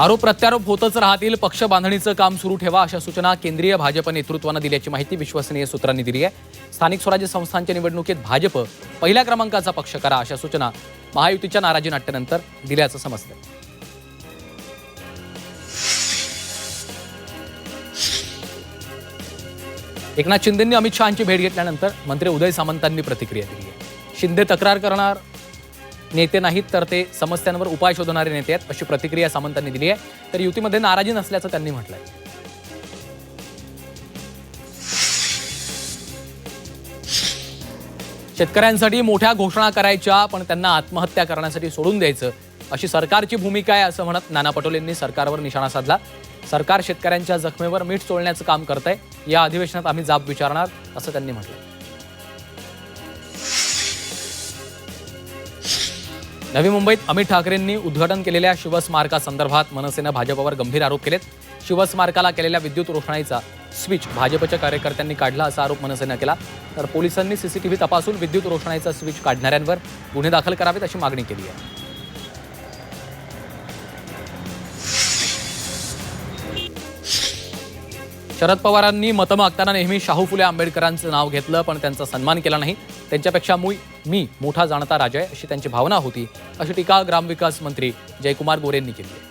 आरोप प्रत्यारोप होतच राहतील. पक्ष बांधणीचं काम सुरू ठेवा अशा सूचना केंद्रीय भाजप नेतृत्वानं दिल्याची माहिती विश्वसनीय सूत्रांनी दिली आहे. स्थानिक स्वराज्य संस्थांच्या निवडणुकीत भाजप पहिल्या क्रमांकाचा पक्ष करा अशा सूचना महायुतीच्या नाराजी नाट्यानंतर दिल्याचं समजतं एकनाथ शिंदेंनी अमित शहाची भेट घेतल्यानंतर मंत्री उदय सामंतांनी प्रतिक्रिया दिली आहे. शिंदे तक्रार करणार नेते नाहीत तर ते समस्यांवर उपाय शोधणारे नेते आहेत अशी प्रतिक्रिया सामंतांनी दिली आहे. तर युतीमध्ये नाराजी नसल्याचं त्यांनी म्हटलंय. शेतकऱ्यांसाठी मोठ्या घोषणा करायच्या पण त्यांना आत्महत्या करण्यासाठी सोडून द्यायचं. अशी सरकारची भूमिका आहे असं म्हणत नाना पटोलेंनी सरकारवर निशाणा साधला. सरकार शेतकऱ्यांच्या जखमेवर मीठ चोळण्याचं काम करत आहे या अधिवेशनात आम्ही जाब विचारणार असं त्यांनी म्हटलं नवी मुंबईत अमित ठाकरेंनी उद्घाटन केलेल्या शिवस्मारकासंदर्भात मनसेनं भाजपवर गंभीर आरोप केलेत. शिवस्मारकाला केलेल्या विद्युत रोषणाईचा स्विच भाजपच्या कार्यकर्त्यांनी काढला असा आरोप मनसेनं केला. तर पोलिसांनी सीसीटीव्ही तपासून विद्युत रोषणाईचा स्विच काढणाऱ्यांवर गुन्हे दाखल करावेत अशी मागणी केली आहे. शरद पवारांनी मतं मागताना नेहमी शाहू फुले आंबेडकरांचं नाव घेतलं पण त्यांचा सन्मान केला नाही. त्यांच्यापेक्षा मुई मी मोठा जाणता राजा आहे अशी त्यांची भावना होती अशी टीका ग्रामविकास मंत्री जयकुमार गोरेंनी केली आहे.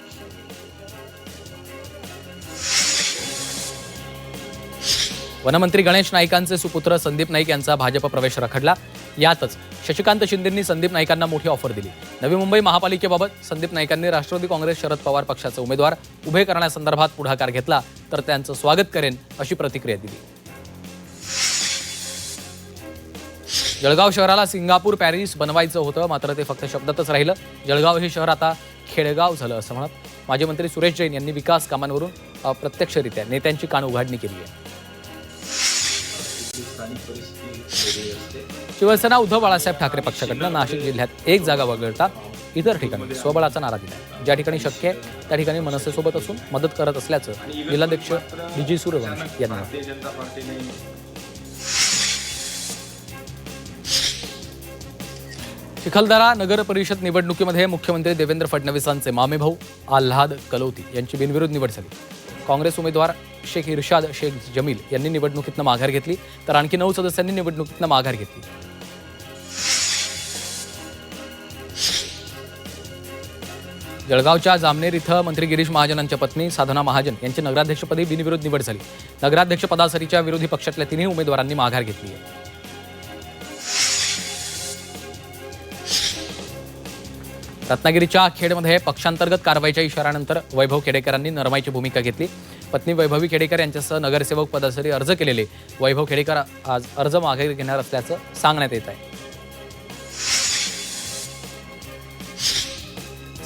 वनमंत्री गणेश नाईकांचे सुपुत्र संदीप नाईक यांचा भाजप प्रवेश रखडला. यातच शशिकांत शिंदेंनी संदीप नाईकांना मोठी ऑफर दिली. नवी मुंबई महापालिकेबाबत संदीप नाईकांनी राष्ट्रवादी काँग्रेस शरद पवार पक्षाचे उमेदवार उभे करण्यासंदर्भात पुढाकार घेतला तर त्यांचं स्वागत करेन अशी प्रतिक्रिया दिली. जळगाव शहराला सिंगापूर पॅरिस बनवायचं होतं मात्र ते फक्त शब्दातच राहिलं. जळगाव हे शहर आता खेडेगाव झालं असं म्हणत माजी मंत्री सुरेश जैन यांनी विकास कामांवरून अप्रत्यक्षरित्या नेत्यांची कान उघाडणी केली आहे. शिवसेना उद्धव बाळासाहेब ठाकरे पक्षाकडनं नाशिक जिल्ह्यात एक जागा वगळता इतर ठिकाणी स्वबळाचा नारा दिला ज्या ठिकाणी शक्य आहे त्या ठिकाणी मनसेसोबत असून मदत करत असल्याचं जिल्हाध्यक्ष विजय सूर्यवंशी यांनी चिखलदरा नगर परिषद निवडणुकीमध्ये मुख्यमंत्री देवेंद्र फडणवीसांचे मामेभाऊ आल्हाद कलोती यांची बिनविरोध निवड झाली. काँग्रेस उमेदवार शेख इर्शाद शेख जमील यांनी निवडणुकीतनं माघार घेतली तर आणखी नऊ सदस्यांनी निवडणुकीतनं माघार घेतली. जळगावच्या जामनेर इथं मंत्री गिरीश महाजनांच्या पत्नी साधना महाजन यांची नगराध्यक्षपदी बिनविरोध निवड झाली. नगराध्यक्षपदासाठीच्या विरोधी पक्षातल्या तिन्ही उमेदवारांनी माघार घेतली आहे. रत्नागिरीच्या खेडमध्ये पक्षांतर्गत कारवाईच्या इशाऱ्यानंतर वैभव खेडेकरांनी नरमाईची भूमिका घेतली. पत्नी वैभवी खेडेकर यांच्यासह नगरसेवक पदासाठी अर्ज केलेले वैभव खेडेकर आज अर्ज मागे घेणार असल्याचं सांगण्यात येत आहे.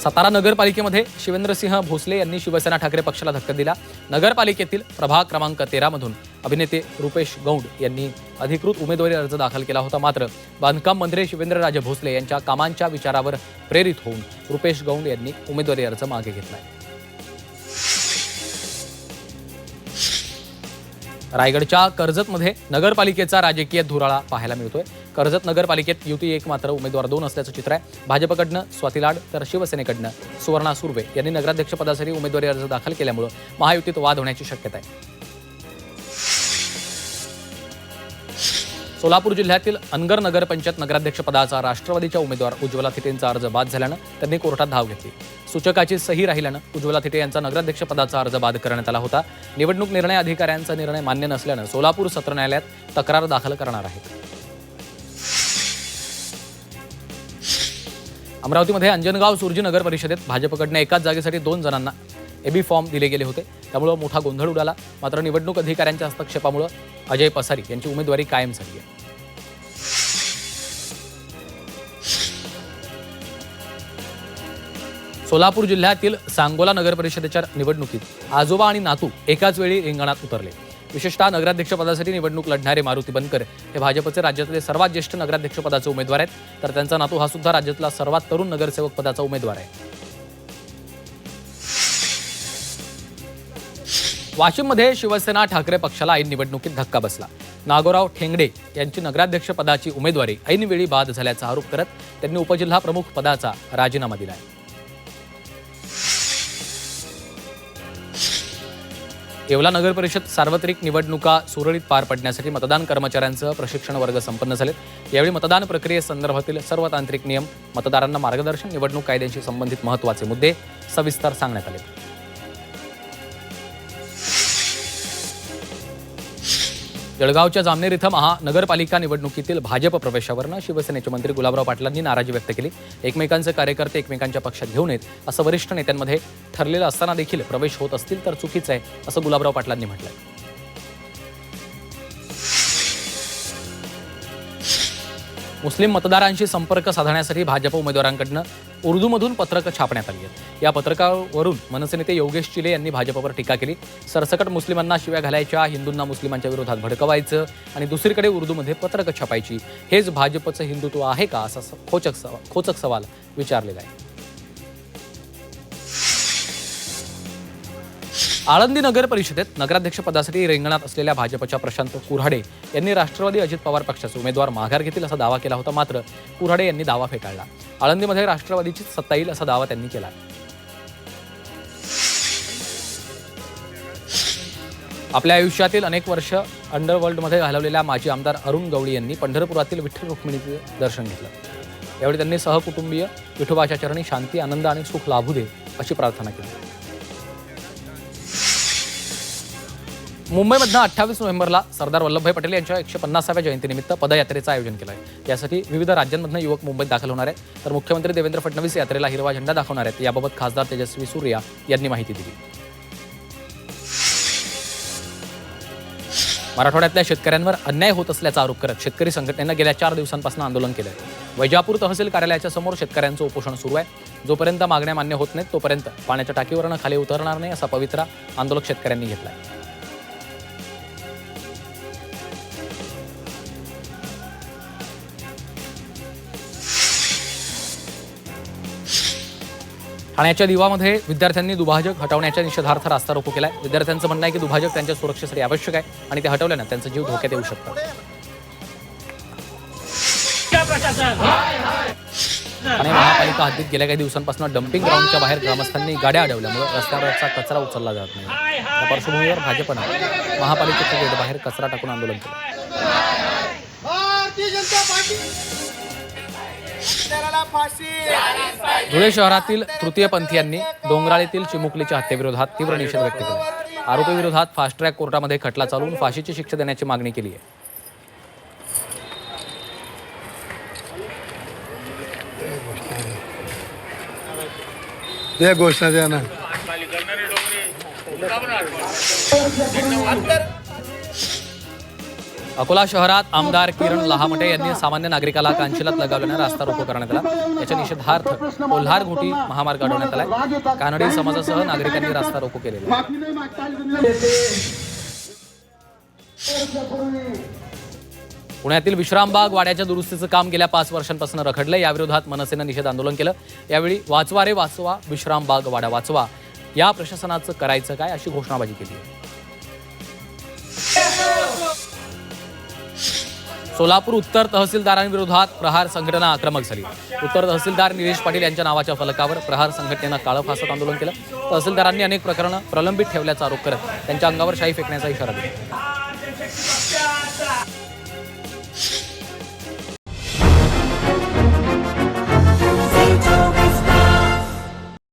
सातारा नगरपालिकेमध्ये शिवेंद्रसिंह भोसले यांनी शिवसेना ठाकरे पक्षाला धक्का दिला. नगरपालिकेतील प्रभाग क्रमांक तेरामधून अभिनेते रुपेश गौंड यांनी अधिकृत उमेदवारी अर्ज दाखल केला होता. मात्र बांधकाम मंत्री शिवेंद्रराजे भोसले यांच्या कामांच्या विचारावर प्रेरित होऊन रुपेश गौंड यांनी उमेदवारी अर्ज मागे घेतला आहे. रायगडच्या कर्जतमध्ये नगरपालिकेचा राजकीय धुराळा पाहायला मिळतोय. कर्जत नगरपालिकेत युती एक मात्र उमेदवार दोन असल्याचं चित्र आहे. भाजपकडनं स्वाती लाड तर शिवसेनेकडनं सुवर्णा सुर्वे यांनी नगराध्यक्षपदासाठी उमेदवारी अर्ज दाखल केल्यामुळं महायुतीत वाद होण्याची शक्यता आहे. सोलापूर जिल्ह्यातील अनगर नगरपंचायत नगराध्यक्षपदाचा राष्ट्रवादीच्या उमेदवार उज्ज्वला थिटेंचा अर्ज बाद झाल्यानं त्यांनी कोर्टात धाव घेतली. सूचकाची सही राहिल्यानं उज्ज्वला थिटे यांचा नगराध्यक्षपदाचा अर्ज बाद करण्यात आला होता. निवडणूक निर्णय अधिकाऱ्यांचा निर्णय मान्य नसल्यानं सोलापूर सत्र न्यायालयात तक्रार दाखल करणार आहेत. अमरावतीमध्ये अंजनगाव सुरजी नगर परिषदेत भाजपकडनं एकाच जागेसाठी दोन जणांना एबी फॉर्म दिले गेले होते. त्यामुळं मोठा गोंधळ उडाला. मात्र निवडणूक अधिकाऱ्यांच्या हस्तक्षेपामुळं अजय पसारी यांची उमेदवारी कायम झाली आहे. सोलापूर जिल्ह्यातील सांगोला नगर परिषदेच्या निवडणुकीत आजोबा आणि नातू एकाच वेळी रिंगणात उतरले. विशेषतः नगराध्यक्षपदासाठी निवडणूक लढणारे मारुती बनकर हे भाजपचे राज्यातले सर्वात ज्येष्ठ नगराध्यक्षपदाचे उमेदवार आहेत. तर त्यांचा नातू हा सुद्धा राज्यातला सर्वात तरुण नगरसेवक पदाचा उमेदवार आहे. वाशिममध्ये शिवसेना ठाकरे पक्षाला ऐन निवडणुकीत धक्का बसला. नागोराव ठेंगडे यांची नगराध्यक्षपदाची उमेदवारी ऐनवेळी बाद झाल्याचा आरोप करत त्यांनी उपजिल्हा प्रमुख पदाचा राजीनामा दिला आहे येवला नगर परिषद सार्वत्रिक निवडणुका सुरळीत पार पडण्यासाठी मतदान कर्मचाऱ्यांसह प्रशिक्षण वर्ग संपन्न झालेत. यावेळी मतदान प्रक्रियेसंदर्भातील सर्व तांत्रिक नियम मतदारांना मार्गदर्शन निवडणूक कायद्यांशी संबंधित महत्त्वाचे मुद्दे सविस्तर सांगण्यात आले जळगावच्या जामनेर इथं महानगरपालिका निवडणुकीतील भाजप प्रवेशावरनं शिवसेनेचे मंत्री गुलाबराव पाटलांनी नाराजी व्यक्त केली. एकमेकांचे कार्यकर्ते एकमेकांच्या पक्षात घेऊन येत असं वरिष्ठ नेत्यांमध्ये ठरलेलं असताना देखील प्रवेश होत असतील तर चुकीचं आहे असं गुलाबराव पाटलांनी म्हटलंय. मुस्लिम मतदारांशी संपर्क साधण्यासाठी भाजप उमेदवारांकडनं उर्दूमधून पत्रकं छापण्यात आली आहेत. या पत्रकावरून मनसे नेते योगेश चिले यांनी भाजपवर टीका केली. सरसकट मुस्लिमांना शिव्या घालायच्या हिंदूंना मुस्लिमांच्या विरोधात भडकवायचं आणि दुसरीकडे उर्दूमध्ये पत्रकं छापायची. हेच भाजपचं हिंदुत्व आहे का? असा स- खोचक सवा खोचक सवाल विचारलेला आहे. आळंदी नगर परिषदेत नगराध्यक्षपदासाठी रिंगणात असलेल्या भाजपच्या प्रशांत कुऱ्हाडे यांनी राष्ट्रवादी अजित पवार पक्षाचे उमेदवार माघार घेतील असा दावा केला होता मात्र कुऱ्हाडे यांनी दावा फेटाळला. आळंदीमध्ये राष्ट्रवादीची सत्ता येईल असा दावा त्यांनी केला. आपल्या आयुष्यातील अनेक वर्ष अंडरवर्ल्डमध्ये घालवलेल्या माजी आमदार अरुण गवळी यांनी पंढरपुरातील विठ्ठल रुक्मिणीचे दर्शन घेतलं. यावेळी त्यांनी सहकुटुंबीय विठोबाच्या चरणी शांती आनंद आणि सुख लाभू दे अशी प्रार्थना केली. मुंबईमधनं अठ्ठावीस नोव्हेंबरला सरदार वल्लभभाई पटेल यांच्या एकशे पन्नासाव्या जयंतीनिमित्त पदयात्रेचं आयोजन केलं आहे यासाठी विविध राज्यांमधनं युवक मुंबईत दाखल होणार आहेत. तर मुख्यमंत्री देवेंद्र फडणवीस यात्रेला हिरवा झेंडा दाखवणार आहेत. याबाबत खासदार तेजस्वी सूर्या यांनी माहिती दिली. मराठवाड्यातल्या शेतकऱ्यांवर अन्याय होत असल्याचा आरोप करत शेतकरी संघटनेनं गेल्या चार दिवसांपासून आंदोलन केलं आहे वैजापूर तहसील कार्यालयाच्या समोर शेतकऱ्यांचं उपोषण सुरू आहे. जोपर्यंत मागण्या मान्य होत नाहीत तोपर्यंत पाण्याच्या टाकीवरनं खाली उतरणार नाही असा पवित्रा आंदोलक शेतकऱ्यांनी घेतला आहे ठाण्याच्या दिवामध्ये विद्यार्थ्यांनी दुभाजक हटवण्याच्या निषेधार्थ रास्ता रोको केलाय. विद्यार्थ्यांचं म्हणणं आहे की दुभाजक त्यांच्या सुरक्षेसाठी आवश्यक आहे आणि ते हटवल्यानं त्यांचा जीव धोक्यात येऊ शकतो. ठाणे महापालिका हद्दीत गेल्या काही दिवसांपासून डम्पिंग ग्राउंडच्या बाहेर ग्रामस्थांनी गाड्या अडवल्यामुळे रस्त्यावरचा कचरा उचलला जात नाही. त्या पार्श्वभूमीवर भाजपनं महापालिकेच्या गेट बाहेर कचरा टाकून आंदोलन केलं. धुळे शहरातील तृतीयपंथीयांनी डोंगराळीतील चिमुकलीच्या हत्येविरोधात तीव्र निषेध व्यक्त केला. आरोपीविरोधात फास्ट ट्रॅक कोर्टामध्ये खटला चालवून फाशीची शिक्षा देण्याची मागणी केली आहे. ते घोषणा द्या ना. अकोला शहरात आमदार किरण लहामटे यांनी सामान्य नागरिकाला कांशिलात लगावल्यानं रास्ता रोको करण्यात आला. याच्या निषेधार्थ कोल्हार घोटी महामार्ग अडवण्यात आला कानडी समाजासह नागरिकांनी रास्ता रोको केलेला पुण्यातील विश्रामबाग वाड्याच्या दुरुस्तीचं काम गेल्या पाच वर्षांपासून रखडलं याविरोधात मनसेनं निषेध आंदोलन केलं. यावेळी वाचवा रे वाचवा विश्रामबाग वाडा वाचवा. या प्रशासनाचं करायचं काय अशी घोषणाबाजी केली सोलापूर उत्तर तहसीलदारांविरोधात प्रहार संघटना आक्रमक झाली. उत्तर तहसीलदार निलेश पाटील यांच्या नावाच्या फलकावर प्रहार संघटनेनं काळं फासत आंदोलन केलं. तहसीलदारांनी अनेक प्रकरणं प्रलंबित ठेवल्याचा आरोप करत त्यांच्या अंगावर शाई फेकण्याचा इशारा दिला.